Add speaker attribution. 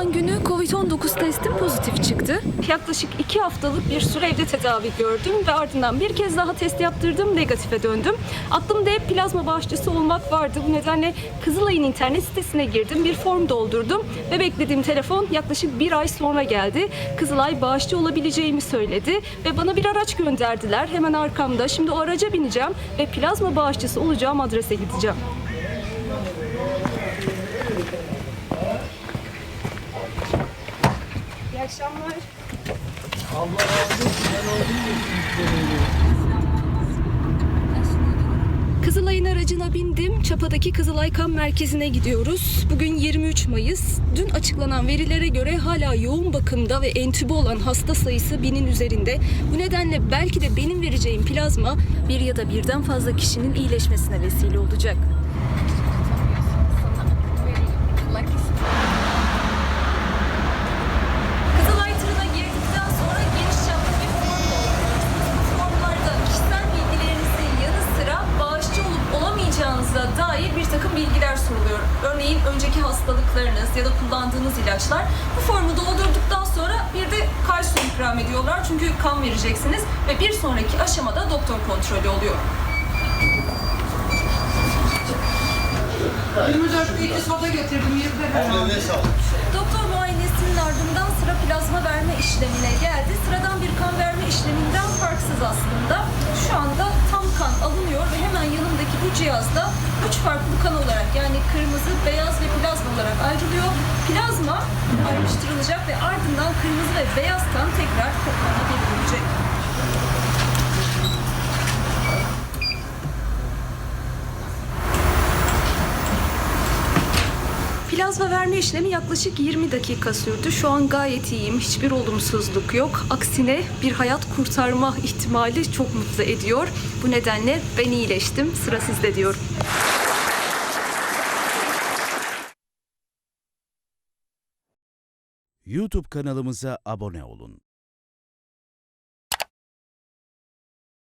Speaker 1: COVID-19 testim pozitif çıktı. Yaklaşık iki haftalık bir süre evde tedavi gördüm ve ardından bir kez daha test yaptırdım, negatife döndüm. Aklımda hep plazma bağışçısı olmak vardı. Bu nedenle Kızılay'ın internet sitesine girdim, bir form doldurdum ve beklediğim telefon yaklaşık bir ay sonra geldi. Kızılay bağışçı olabileceğimi söyledi ve bana bir araç gönderdiler hemen arkamda. Şimdi o araca bineceğim ve plazma bağışçısı olacağım adrese gideceğim. Akşamlar. Kızılay'ın aracına bindim. Çapa'daki Kızılay Kan Merkezi'ne gidiyoruz. Bugün 23 Mayıs. Dün açıklanan verilere göre hala yoğun bakımda ve entübe olan hasta sayısı binin üzerinde. Bu nedenle belki de benim vereceğim plazma bir ya da birden fazla kişinin iyileşmesine vesile olacak. Soruluyor. Örneğin önceki hastalıklarınız ya da kullandığınız ilaçlar. Bu formu doldurduktan sonra bir de kalsiyum ikram ediyorlar. Çünkü kan vereceksiniz ve bir sonraki aşamada doktor kontrolü oluyor.
Speaker 2: 24'te iki soda getirdim. 20'de hemen.
Speaker 1: Doktor muayenesinin ardından sıra plazma verme işlemine geldi. Sıradan bir kan verme işleminden farksız aslında. Şu anda tam kan alınıyor ve hemen yanımdaki bu cihazda üç farklı kırmızı, beyaz ve plazma olarak ayrılıyor. Plazma ayrıştırılacak ve ardından kırmızı ve beyaz kan tekrar toplama verilecek. Plazma verme işlemi yaklaşık 20 dakika sürdü. Şu an gayet iyiyim. Hiçbir olumsuzluk yok. Aksine bir hayat kurtarma ihtimali çok mutlu ediyor. Bu nedenle ben iyileştim. Sıra sizde diyorum.
Speaker 3: YouTube kanalımıza abone olun.